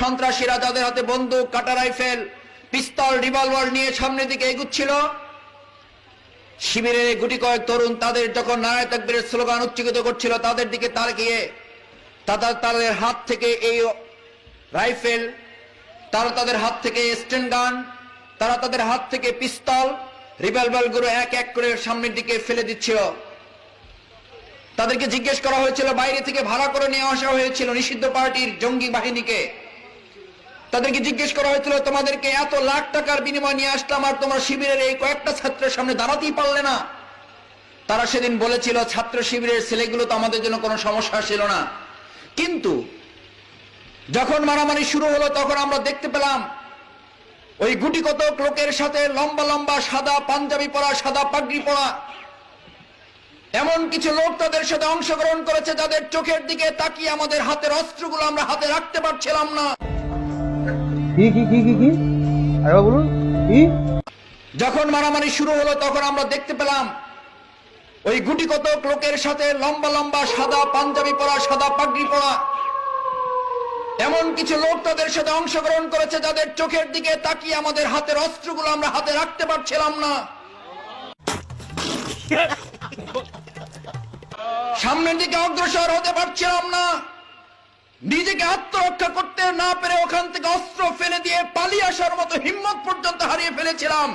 সন্ত্রাসীরা যাদের হাতে বন্দুক, কাটা রাইফেল, পিস্তল, রিভলভার নিয়ে সামনের দিকে এগুচ্ছিল। শিবিরের গুটি কয়েক তরুণ তাদের যখন নারায় তাকবীরের স্লোগান উচ্চকিত করছিল, তাদের দিকে তাকিয়ে তাদের তাদের হাত থেকে এই রাইফেল, তারা তাদের হাত থেকে স্টেন গান, তারা তাদের হাত থেকে পিস্তল রিভলভারগুলো এক এক করে সামনের দিকে ফেলে দিচ্ছিল। তাদেরকে জিজ্ঞেস করা হয়েছিল, বাইরে থেকে ভাড়া করে নিয়ে আসা হয়েছিল নিষিদ্ধ পার্টির জঙ্গি বাহিনীকে। তাদেরকে জিজ্ঞেস করা হয়েছিল, তোমাদেরকে এত লাখ টাকার বিনিময় নিয়ে আসলাম আর তোমার শিবিরের এই কয়েকটা ছাত্রের সামনে দাঁড়াতেই পারলে না। তারা সেদিন বলেছিল, ছাত্র শিবিরের ছেলেগুলো তো আমাদের জন্য কোনো সমস্যা ছিল না। কিন্তু যখন মারামারি শুরু হলো, তখন আমরা দেখতে পেলাম, ওই গুটি কত লোকের সাথে লম্বা লম্বা সাদা পাঞ্জাবি পরা, সাদা পাগড়ি পরা, এমন কিছু লোক তাদের সাথে অংশগ্রহণ করেছে, যাদের চোখের দিকে তাকিয়ে আমাদের হাতের অস্ত্রগুলো আমরা হাতে রাখতে পারছিলাম না। যখন মারামারি শুরু হলো, তখন আমরা দেখতে পেলাম, ওই গুটি কত লোকের সাথে লম্বা লম্বা, সাদা পাঞ্জাবি পরা, সাদা পাগড়ি পরা। এমন কিছু লোক তাদের সাথে অংশগ্রহণ করেছে, যাদের চোখের দিকে তাকিয়ে আমাদের হাতের অস্ত্রগুলো আমরা হাতে রাখতে পারছিলাম না। সামনের দিকে অগ্রসর হতে পারছিলাম না। নিজেকে আত্মরক্ষা করতে না পেরে ওখান থেকে অস্ত্র ফেলে দিয়ে পালিয়ে আসার মতো হিম্মত পর্যন্ত হারিয়ে ফেলেছিলাম।